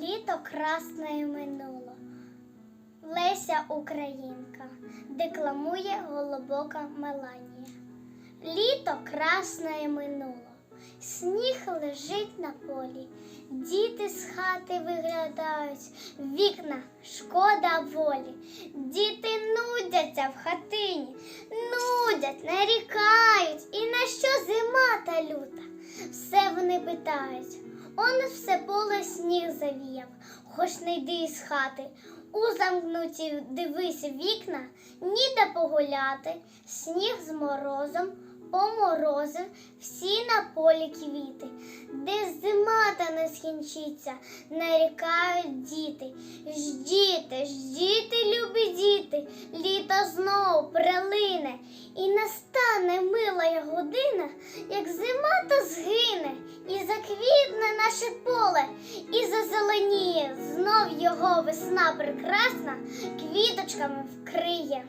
Літо красне минуло. Леся Українка декламує голубока Меланія. Літо красне минуло. Сніг лежить на полі, діти з хати виглядають, вікна шкода волі. Діти нудяться в хатині, нудять, нарікають, і на що зима та люта? Все вони питають. Он все поле сніг завіяв, хоч не йди із хати. У замкнуті дивись вікна, ніде погуляти, сніг з морозом поморозив всі на полі квіти, де зима та не скінчиться, нарікають діти. Ждіте, ждіте, любі діти, літо знов прилине, і настане мила година, як зима та згине, наше поле, і зазеленіє, знов його весна прекрасна квіточками вкриє.